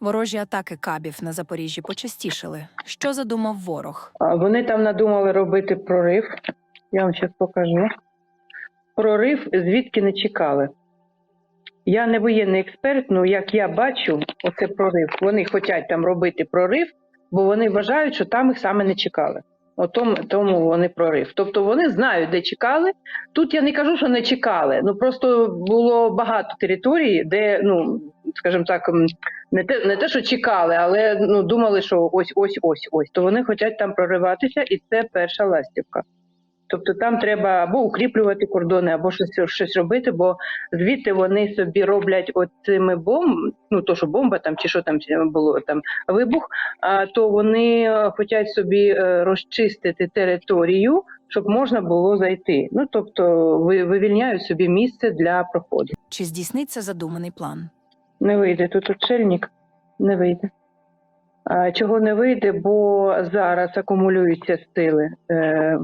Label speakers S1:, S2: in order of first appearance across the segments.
S1: Ворожі атаки кабів на Запоріжжі почастішили. Що задумав ворог?
S2: Вони там надумали робити прорив. Я вам зараз покажу. Прорив звідки не чекали. Я не воєнний експерт, ну як я бачу, оце прорив. Вони хочуть там робити прорив, бо вони вважають, що там їх саме не чекали. О тому, вони прорив. Тобто вони знають, де чекали. Тут я не кажу, що не чекали. Ну просто було багато територій, де, ну скажімо так, не те, не те, що чекали, але ну думали, що ось, ось, ось, ось. То вони хочуть там прориватися, і це перша ластівка. Тобто там треба або укріплювати кордони, або щось, щось робити, бо звідти вони собі роблять оцими бомб, ну то, що бомба там чи що там було там вибух, а то вони е, хочуть собі е, розчистити територію, щоб можна було зайти. Ну тобто ви- вивільняють собі місце для проходу.
S1: Чи здійсниться задуманий план?
S2: Не вийде тут очельник, не вийде. Чого не вийде? Бо зараз акумулюються сили е, е,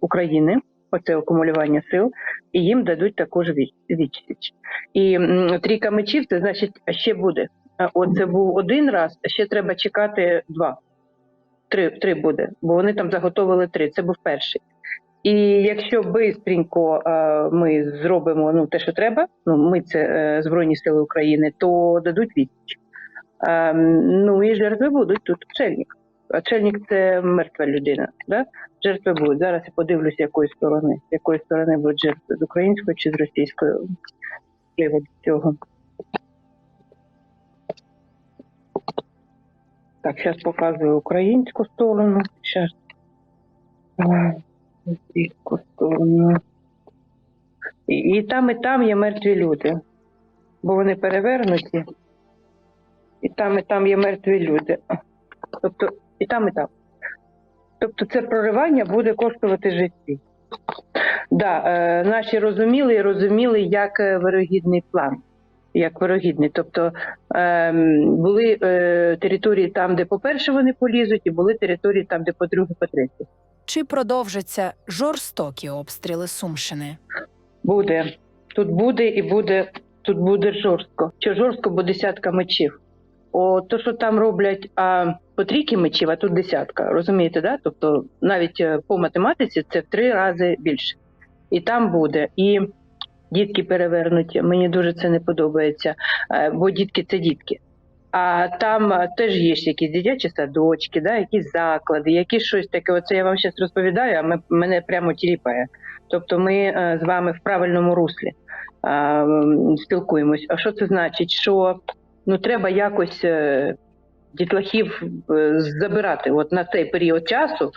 S2: України, оце акумулювання сил, і їм дадуть також відсіч. І трійка мечів це значить ще буде. А От це був один раз, а ще треба чекати два. Три, три буде, бо вони там заготовили три. Це був перший. І якщо швидко ми зробимо ну, те, що треба, ну ми це е, Збройні Сили України, то дадуть відсіч. Е, ну і жертви будуть тут чельник. А чельник це мертва людина. Да? Жертви будуть. Зараз я подивлюся, якої сторони, з якої сторони будуть жертви з української чи з російської приводу цього. Так, зараз показую українську сторону. Зараз. І, і там, і там є мертві люди, бо вони перевернуті. І там, і там є мертві люди. Тобто, і там, і там. Тобто це проривання буде коштувати житті. Да, е, наші розуміли і розуміли як е, вирогідний план. Як вирогідний. Тобто е, були е, території там, де по-перше вони полізуть, і були території там, де по-друге, по-третє.
S1: Чи продовжаться жорстокі обстріли Сумщини?
S2: Буде. Тут буде і буде, тут буде жорстко. Що жорстко, бо десятка мечів. О, то, що там роблять а, по трійки мечів, а тут десятка. Розумієте, да? Тобто навіть е, по математиці це в три рази більше. І там буде. І дітки перевернуті. Мені дуже це не подобається, е, бо дітки це дітки. А там теж є якісь дитячі садочки, да, якісь заклади, якісь щось таке. Оце я вам зараз розповідаю, а ми, мене прямо тіліпає. Тобто ми е, з вами в правильному руслі е, спілкуємось. А що це значить? Що ну треба якось е, дітлахів е, забирати от на цей період часу.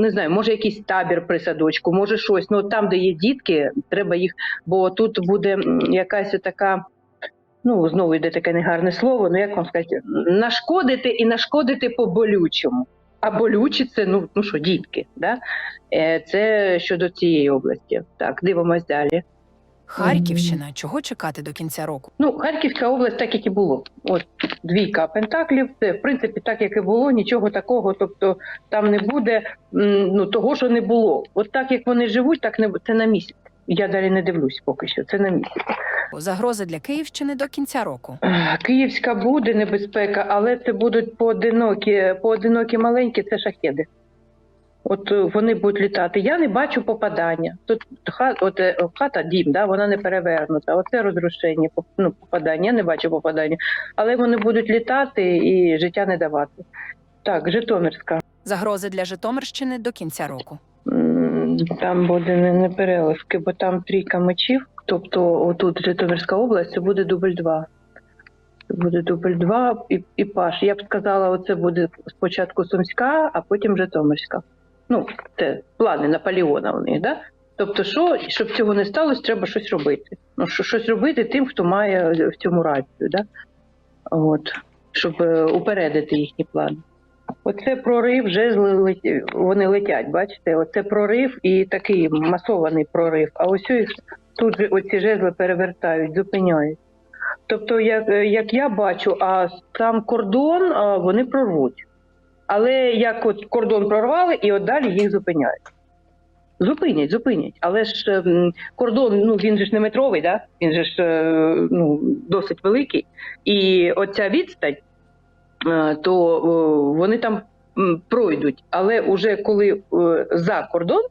S2: Не знаю, може якийсь табір при садочку, може щось. Ну там, де є дітки, треба їх, бо тут буде якась така. Ну, знову йде таке негарне слово, ну як вам сказати, нашкодити і нашкодити по болючому. А болючі це ну, ну що, дітки, да? Е, Це щодо цієї області. Так, дивимось далі.
S1: Харківщина. Чого чекати до кінця року?
S2: Ну, Харківська область так як і було. От двійка пентаклів, це в принципі так, як і було, нічого такого. Тобто там не буде ну, того, що не було. От так як вони живуть, так не це на місяць. Я далі не дивлюсь поки що. Це на місяць.
S1: Загрози для Київщини до кінця року.
S2: Київська буде небезпека, але це будуть поодинокі, поодинокі маленькі, це шахеди. От е, вони будуть літати. Я не бачу попадання. Тут хата, от, е, хата дім, да, вона не перевернута. Оце розрушення, ну, попадання. Я не бачу попадання. Але вони будуть літати і життя не давати. Так, Житомирська.
S1: Загрози для Житомирщини до кінця року.
S2: Там буде не, не переливки, бо там трійка мечів. Тобто, отут Житомирська область, це буде дубль 2. Це буде дубль 2 і, і Паш. Я б сказала, оце буде спочатку Сумська, а потім Житомирська. Ну, це плани Наполеона у них, да? Тобто, що, щоб цього не сталося, треба щось робити. Ну, що, щось робити тим, хто має в цьому рацію, да? От, щоб е, упередити їхні плани. Оце прорив, леті- вони летять, бачите? Оце прорив і такий масований прорив. А ось їх тут же оці жезли перевертають, зупиняють. Тобто, як, як я бачу, а сам кордон а, вони прорвуть. Але як от кордон прорвали, і от далі їх зупиняють. Зупинять, зупинять. Але ж ем, кордон, ну він же ж не метровий, да? він же ж е, ну, досить великий. І оця відстань, то вони там пройдуть. Але уже коли е, за кордон,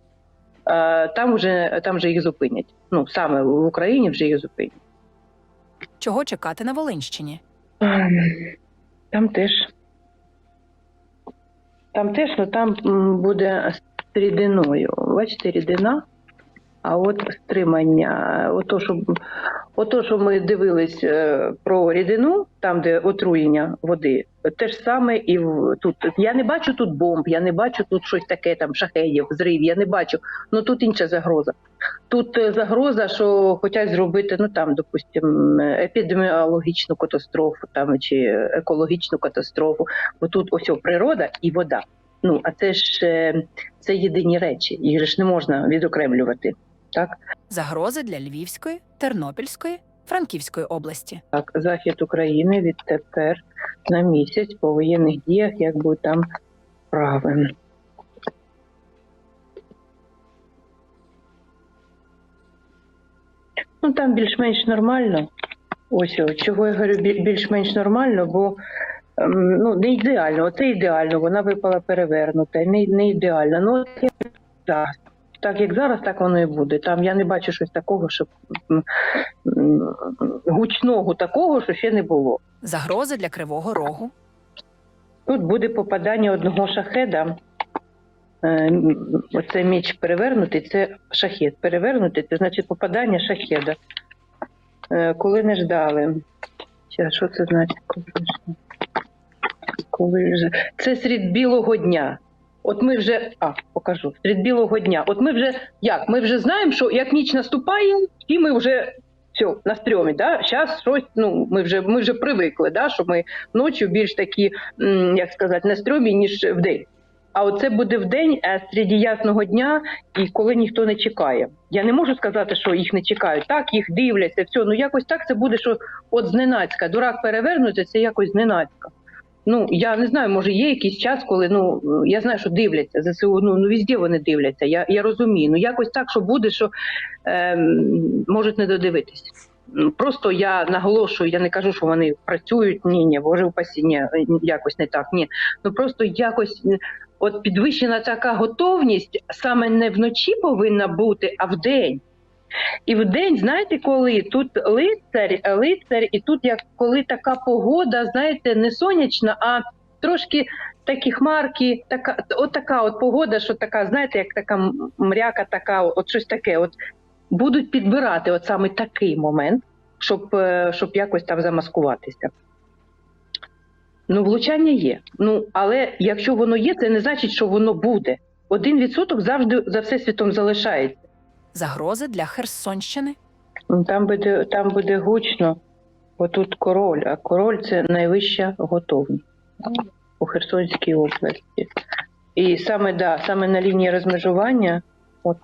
S2: е, там вже там вже їх зупинять. Ну саме в Україні вже їх зупинять.
S1: Чого чекати на Волинщині?
S2: Ем, Там теж. Там теж, ну там буде з рідиною. Бачите, рідина, а от стримання. Ото, що, ото, що ми дивились е, про рідину, там, де отруєння води, те ж саме і тут. Я не бачу тут бомб, я не бачу тут щось таке, там шахедів, зрив, я не бачу. Ну тут інша загроза. Тут е, загроза, що хочуть зробити, ну там, допустим, епідеміологічну катастрофу там чи екологічну катастрофу. Бо тут ось природа і вода. Ну а це ж е, це єдині речі, їх ж не можна відокремлювати. Так,
S1: Загрози для Львівської, Тернопільської, Франківської області.
S2: так, захід України відтепер на місяць по воєнних діях, як би там правим. Ну там більш-менш нормально. Ось чого я говорю більш-менш нормально, бо ем, ну не ідеально. Оце ідеально, вона випала перевернута, не, не ідеально. Ну от зараз. Так як зараз, так воно і буде. Там я не бачу щось такого, щоб гучного такого, що ще не було.
S1: Загрози для Кривого Рогу.
S2: Тут буде попадання одного шахеда. Е, Оце меч перевернутий, це шахет. Перевернутий, це значить попадання шахеда. Е, Коли не ждали. Що це значить? Коли? Це серед білого дня. От ми вже, а, покажу, серед білого дня. От ми вже, як? Ми вже знаємо, що як ніч наступає, і ми вже все, на стрьомі, да? Зараз щось, ну, ми вже, ми вже привикли, да? що ми ночі більш такі, як сказати, на стрьомі, ніж вдень. А оце буде вдень, а серед ясного дня, і коли ніхто не чекає. Я не можу сказати, що їх не чекають. Так, їх дивляться, все. Ну якось так це буде, що от зненацька. Дурак перевернути, це якось зненацька. Ну я не знаю, може є якийсь час, коли ну я знаю, що дивляться ЗСУ. Ну ну візде вони дивляться. Я, я розумію. Ну якось так, що буде, що ем, можуть не додивитись. Ну, Просто я наголошую, я не кажу, що вони працюють. Ні, ні, боже упасі, ні, якось не так. Ні, ну просто якось е, от підвищена така готовність саме не вночі повинна бути, а вдень. І вдень, знаєте, коли тут лицар, лицар, і тут як коли така погода, знаєте, не сонячна, а трошки такі хмарки, така, от така от погода, що така, знаєте, як така мряка, така, от щось таке. От будуть підбирати от саме такий момент, щоб, е, щоб якось там замаскуватися. Ну, влучання є. Ну, але якщо воно є, це не значить, що воно буде. Один відсоток завжди за всесвітом залишається.
S1: Загрози для Херсонщини.
S2: Ну, Там буде, там буде гучно, бо тут король, а король це найвища готовність у Херсонській області. І саме, да, саме на лінії розмежування, от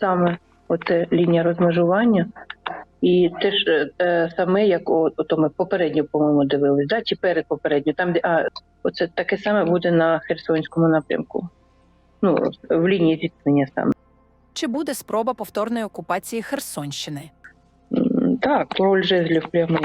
S2: саме оце лінія розмежування, і теж е, саме, як о, ото ми попередньо, по-моєму, дивились, да? чи перед попередньо, там, де а, оце таке саме буде на Херсонському напрямку. Ну, в лінії зіткнення саме.
S1: Чи буде спроба повторної окупації Херсонщини?
S2: Так, король жезлів прямий.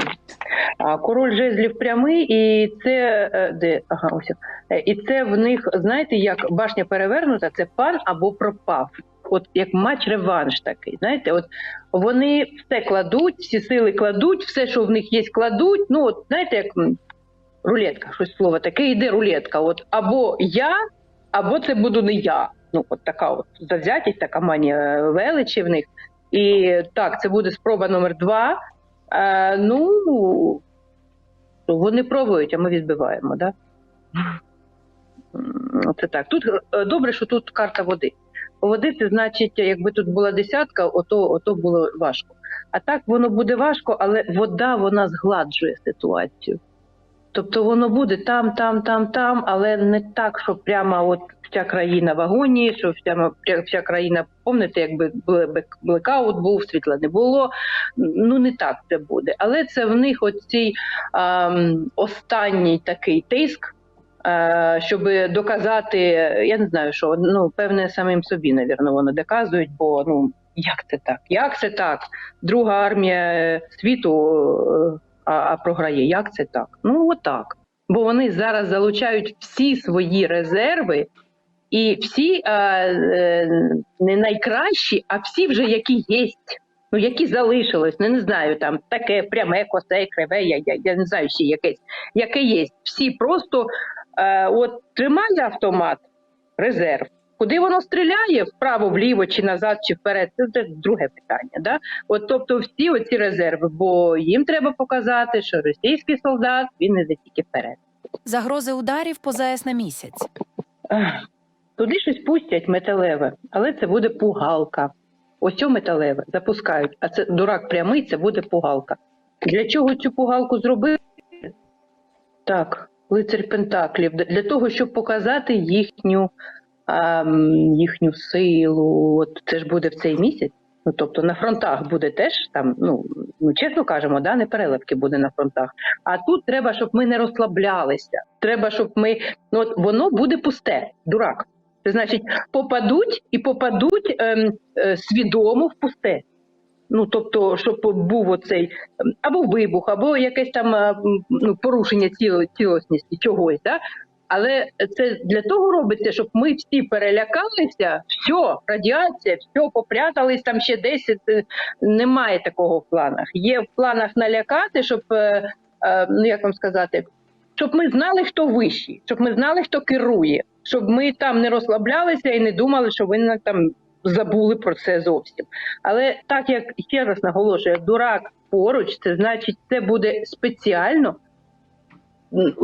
S2: Король жезлів прямий, і це е, де ага, ось Е, і це в них, знаєте, як башня перевернута, це пан або пропав. От як матч реванш такий. Знаєте, от вони все кладуть, всі сили кладуть, все, що в них є, кладуть. Ну, от знаєте, як рулетка, щось слово таке, йде рулетка. От або я, або це буду не я. Ну, от така от завзятість, така манія величі в них. І так, це буде спроба номер два. Е, ну, вони пробують, а ми відбиваємо, да? Це так. Тут е, добре, що тут карта води. Води це значить, якби тут була десятка, ото, ото було важко. А так воно буде важко, але вода вона згладжує ситуацію. Тобто воно буде там, там, там, там, але не так, що прямо от вся країна в агонії, що вся, вся країна, пам'ятаєте, якби блек- блекаут був, світла не було. Ну не так це буде. Але це в них оцій ам, останній такий тиск, е, щоб доказати, я не знаю, що ну певне самим собі, навірно, воно доказують, бо ну як це так? Як це так? Друга армія світу е, а, а програє. Як це так? Ну отак. Бо вони зараз залучають всі свої резерви, і всі е, е, не найкращі, а всі вже які є. Ну, які залишились, ну не знаю, там таке пряме, косе, криве, я, я, я не знаю ще якесь, яке є. Всі просто е, от тримає автомат, резерв. Куди воно стріляє, вправо, вліво, чи назад, чи вперед, це вже друге питання. Да? От, тобто всі оці резерви, бо їм треба показати, що російський солдат він не тільки вперед.
S1: Загрози ударів по ЗАЕС на місяць.
S2: Туди щось пустять металеве, але це буде пугалка. Ось цю металеве запускають, а це дурак прямий, це буде пугалка. Для чого цю пугалку зробити? Так, лицар Пентаклів. Для того, щоб показати їхню, а, їхню силу. От це ж буде в цей місяць. Ну, тобто на фронтах буде теж там, ну, ну чесно кажемо, да, не переливки буде на фронтах. А тут треба, щоб ми не розслаблялися. Треба, щоб ми. Ну, от воно буде пусте, дурак. Це значить, попадуть і попадуть ем, е, свідомо в пусте. Ну, тобто, щоб був оцей ем, або вибух, або якесь там е, ну, порушення тіло, цілісності чогось. Да? Але це для того робиться, щоб ми всі перелякалися, все, радіація, все, попрятались там ще 10. е, Немає такого в планах. Є в планах налякати, щоб, е, е, ну як вам сказати, щоб ми знали, хто вищий, щоб ми знали, хто керує, щоб ми там не розслаблялися і не думали, що ви на- там забули про це зовсім. Але так як ще раз наголошую, дурак поруч, це значить, це буде спеціально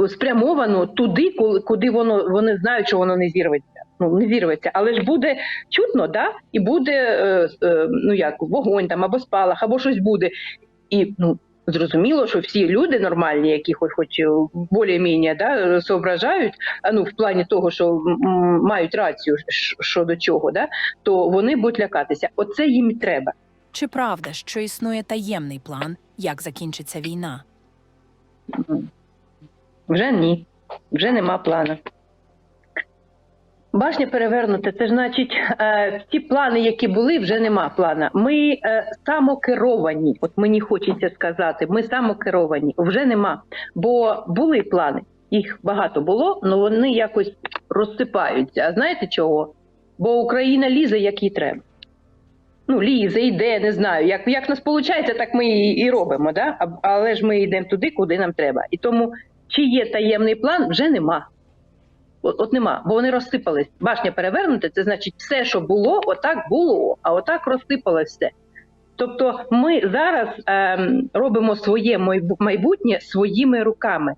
S2: спрямовано туди, куди воно вони знають, що воно не зірветься. Ну не зірветься, але ж буде чутно, да? І буде е, е, ну як вогонь там або спалах, або щось буде. І ну зрозуміло, що всі люди нормальні, які хоч хоч більш-менш да, соображають, ну в плані того, що мають рацію щодо чого, да, то вони будуть лякатися. Оце їм треба.
S1: Чи правда, що існує таємний план, як закінчиться війна?
S2: Вже ні, вже нема плану. Башня перевернута, це значить, е, плани, які були, вже нема плана. Ми е, самокеровані, от мені хочеться сказати, ми самокеровані, вже нема. Бо були плани, їх багато було, але вони якось розсипаються. А знаєте чого? Бо Україна лізе, як їй треба. Ну, лізе, йде, не знаю. Як, як нас виходить, так ми і, і робимо. Да? Але ж ми йдемо туди, куди нам треба. І тому, чи є таємний план, вже нема. От, от нема, бо вони розсипались. Башня перевернута, це значить, все, що було, отак було, а отак розсипалось все. Тобто ми зараз ем, робимо своє майбутнє своїми руками,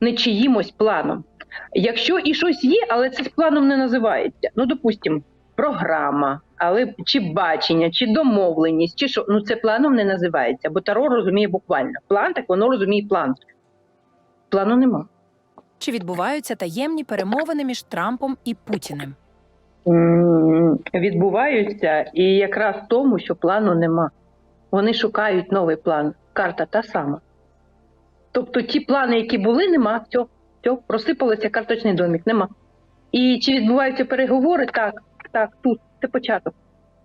S2: не чиїмось планом. Якщо і щось є, але це планом не називається. Ну, допустимо, програма, але чи бачення, чи домовленість, чи що, ну це планом не називається, бо Таро розуміє буквально. План, так воно розуміє план. Плану нема.
S1: Чи відбуваються таємні перемовини між Трампом і Путіним?
S2: Відбуваються, і якраз в тому, що плану нема. Вони шукають новий план. Карта та сама. Тобто ті плани, які були, нема. Все, все, розсипалося карточний домік, нема. І чи відбуваються переговори? Так, так, тут це початок.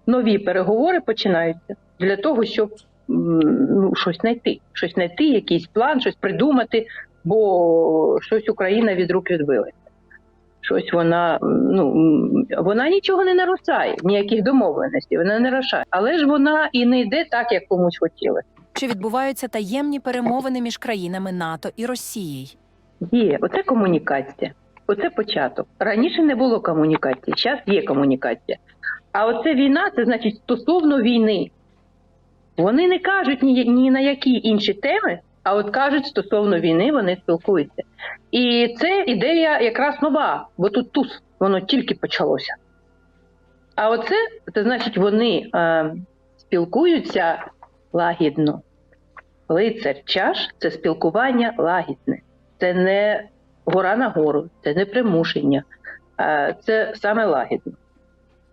S2: Нові переговори починаються для того, щоб ну, щось знайти, щось знайти, якийсь план, щось придумати, бо щось Україна від рук відбилася щось вона ну вона нічого не нарушає, ніяких домовленостей, вона не нарушає. Але ж вона і не йде так, як комусь хотілося.
S1: Чи відбуваються таємні перемовини між країнами НАТО і Росією?
S2: Є оце комунікація, оце початок. Раніше не було комунікації, зараз є комунікація. А оце війна, це значить стосовно війни. Вони не кажуть ні, ні на які інші теми, а от кажуть стосовно війни, вони спілкуються. І це ідея якраз нова, бо тут туз, воно тільки почалося. А оце, це значить, вони е, спілкуються лагідно. Лицар чаш це спілкування лагідне. Це не гора на гору, це не примушення, а це саме лагідно.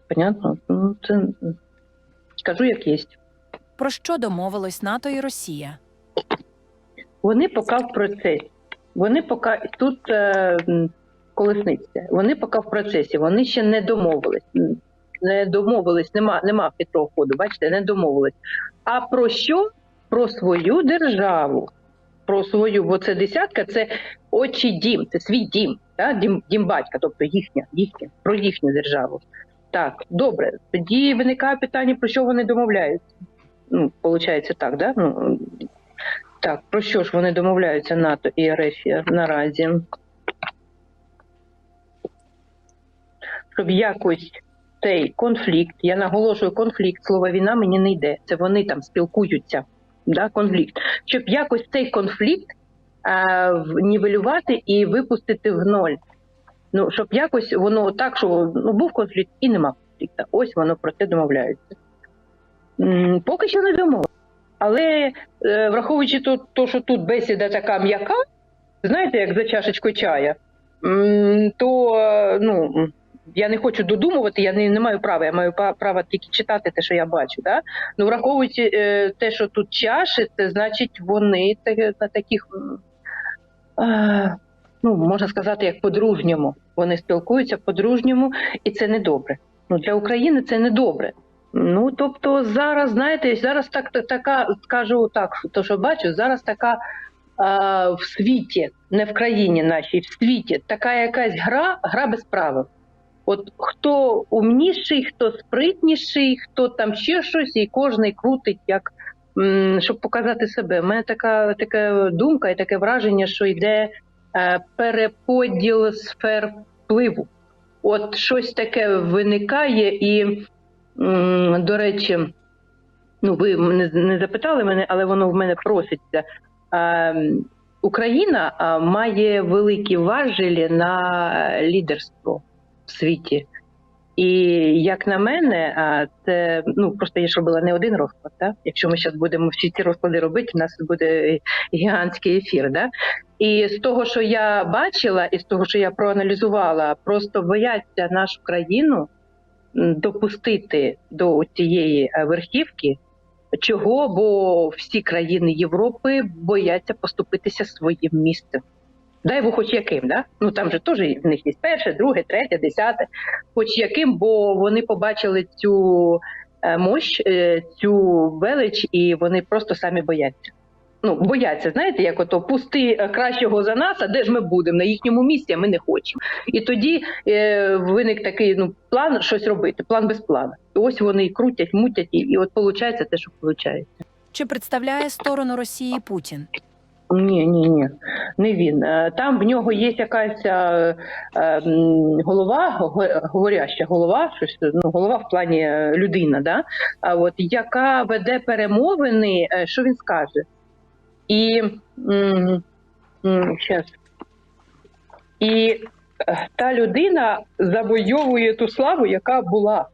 S2: Понятно? Ну, це скажу, як є.
S1: Про що домовилось НАТО і Росія?
S2: Вони поки в процесі. Вони поки тут е, колесниця. Вони поки в процесі, вони ще не домовились. Не домовились, нема, нема хитрого ходу, бачите, не домовились. А про що? Про свою державу. Про свою, бо це десятка, це очі дім, це свій дім, да? дім, дім батька, тобто їхня, їхня, про їхню державу. Так, добре. Тоді виникає питання, про що вони домовляються. Ну, виходить так, да? Ну, так, про що ж вони домовляються НАТО і РФ наразі? Щоб якось цей конфлікт, я наголошую, конфлікт, слово війна мені не йде. Це вони там спілкуються. Да, конфлікт. Щоб якось цей конфлікт а, нівелювати і випустити в ноль. Ну, щоб якось воно так, що ну, був конфлікт і нема конфлікту. Ось воно про це домовляється. Поки що не домовилися. Але е, враховуючи то, то, що тут бесіда така м'яка, знаєте, як за чашечкою чая, то е, ну, я не хочу додумувати, я не, не маю права, я маю право тільки читати те, що я бачу. Да? Ну, враховуючи е, те, що тут чаші, це значить вони на таких, ну, можна сказати, як по-дружньому. Вони спілкуються по-дружньому, і це не добре. Ну, для України це не добре. Ну, тобто зараз, знаєте, зараз так, так така, скажу так, то що бачу, зараз така в світі, не в країні нашій, в світі, така якась гра, гра без правил. От хто умніший, хто спритніший, хто там ще щось, і кожний крутить, як щоб показати себе. У мене така, така думка і таке враження, що йде е, переподіл сфер впливу. От щось таке виникає, і, до речі, ну ви не запитали мене, але воно в мене проситься. Україна має великі важелі на лідерство в світі. І як на мене, це ну просто я ж робила не один розклад. Так? Якщо ми зараз будемо всі ці розклади робити, у нас буде гігантський ефір. Да? І з того, що я бачила, і з того, що я проаналізувала, просто бояться нашу країну допустити до цієї е, верхівки. Чого? Бо всі країни Європи бояться поступитися своїм місцем. Дай Бог хоч яким, да? Ну там же теж в них є перше, друге, третє, десяте, хоч яким, бо вони побачили цю е, мощ, е, цю велич, і вони просто самі бояться. Ну, бояться, знаєте, як ото пусти е, кращого за нас, а де ж ми будемо? На їхньому місці, а ми не хочемо. І тоді е, виник такий ну, план щось робити, план без плану. І ось вони і крутять, мутять, і, і от виходить те, що виходить.
S1: Чи представляє сторону Росії Путін?
S2: Ні, ні, ні, не він. Е, Там в нього є якась е, е, голова, говоряща голова, щось ну голова в плані людина, да? а от яка веде перемовини, що він скаже. М, м. І е, та людина завойовує ту славу, яка була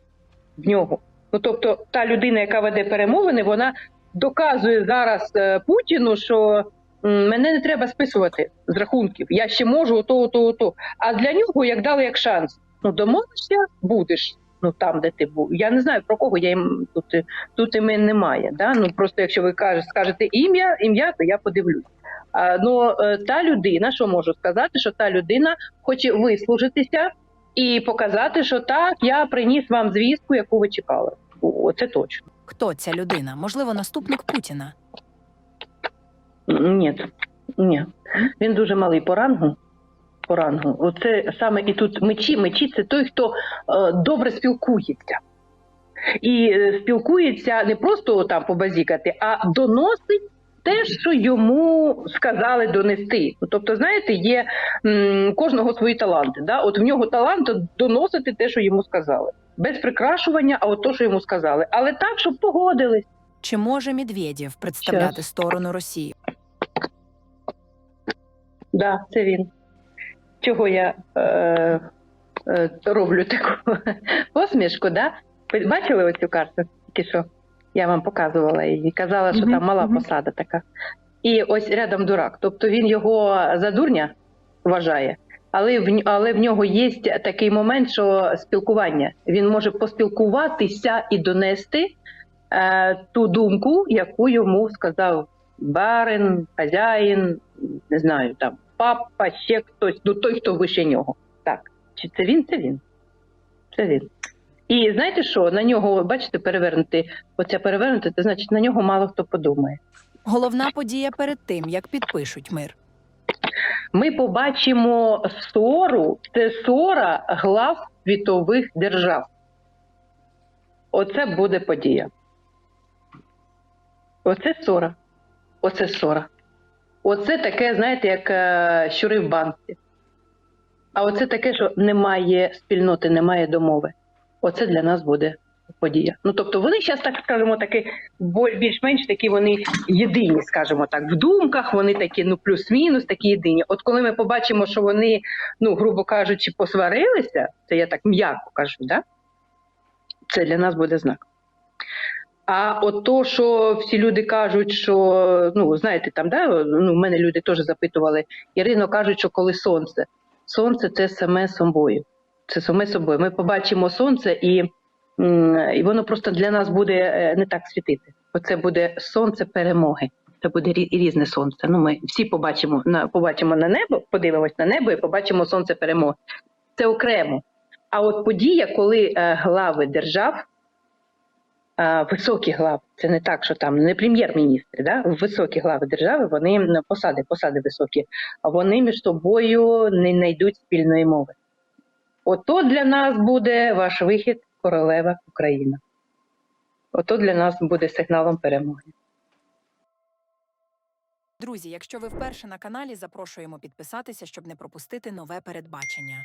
S2: в нього. Ну тобто, та людина, яка веде перемовини, вона доказує зараз е, Путіну, що мене не треба списувати з рахунків. Я ще можу ото, ото, ото. А для нього як дали як шанс. Ну домовишся, будеш. Ну там, де ти був. Я не знаю про кого я їм тут, тут імен немає. Да? Ну просто якщо ви кажете, скажете ім'я, ім'я, то я подивлюсь. А, ну е, та людина, що можу сказати, що та людина хоче вислужитися і показати, що так, я приніс вам звістку, яку ви чекали. О, це точно.
S1: Хто ця людина? Можливо, наступник Путіна.
S2: Ні, ні. Він дуже малий по рангу. По рангу. Оце саме і тут мечі. Мечі це той, хто е, добре спілкується. І е, спілкується не просто там побазікати, а доносить те, що йому сказали донести. Ну, тобто, знаєте, є м, кожного свої таланти. Да? От в нього талант доносити те, що йому сказали. Без прикрашування, а от то, що йому сказали. Але так, щоб погодились.
S1: Чи може Медведєв представляти
S2: Щас.
S1: сторону Росії?
S2: Да, це він. Чого я е, е, роблю таку посмішку, да? Бачили оцю карту? Тільки що я вам показувала її. Казала, що там мала посада така. І ось рядом дурак. Тобто він його за дурня вважає, але в, але в нього є такий момент, що спілкування. Він може поспілкуватися і донести е, ту думку, яку йому сказав барин, хазяїн, не знаю, там папа, ще хтось, ну той, хто вище нього. Так. Чи це він? Це він. Це він. І знаєте що? На нього, бачите, перевернути, оця перевернути, це значить, на нього мало хто подумає.
S1: Головна подія перед тим, як підпишуть мир.
S2: Ми побачимо ссору, це ссора глав світових держав. Оце буде подія. Оце ссора. Оце ссора. Оце таке, знаєте, як е, щури в банці. А оце таке, що немає спільноти, немає домови. Оце для нас буде подія. Ну тобто вони зараз, так скажемо, таки більш-менш такі вони єдині, скажімо так, в думках вони такі, ну плюс-мінус, такі єдині. От коли ми побачимо, що вони, ну грубо кажучи, посварилися, це я так м'яко кажу, да? це для нас буде знак. А от то, що всі люди кажуть, що ну знаєте, там да, ну в мене люди теж запитували. Ірино кажуть, що коли сонце, сонце це саме собою. Це саме собою. Ми побачимо сонце, і, і воно просто для нас буде е, не так світити. Оце буде сонце перемоги. Це буде різне сонце. Ну, ми всі побачимо на побачимо на небо, подивимось на небо і побачимо сонце перемоги. Це окремо. А от подія, коли е, глави держав, високі глави, це не так, що там не прем'єр-міністри, да? високі глави держави, вони посади, посади високі, а вони між собою не знайдуть спільної мови. Ото для нас буде ваш вихід, королева Україна. Ото для нас буде сигналом перемоги.
S1: Друзі, якщо ви вперше на каналі, запрошуємо підписатися, щоб не пропустити нове передбачення.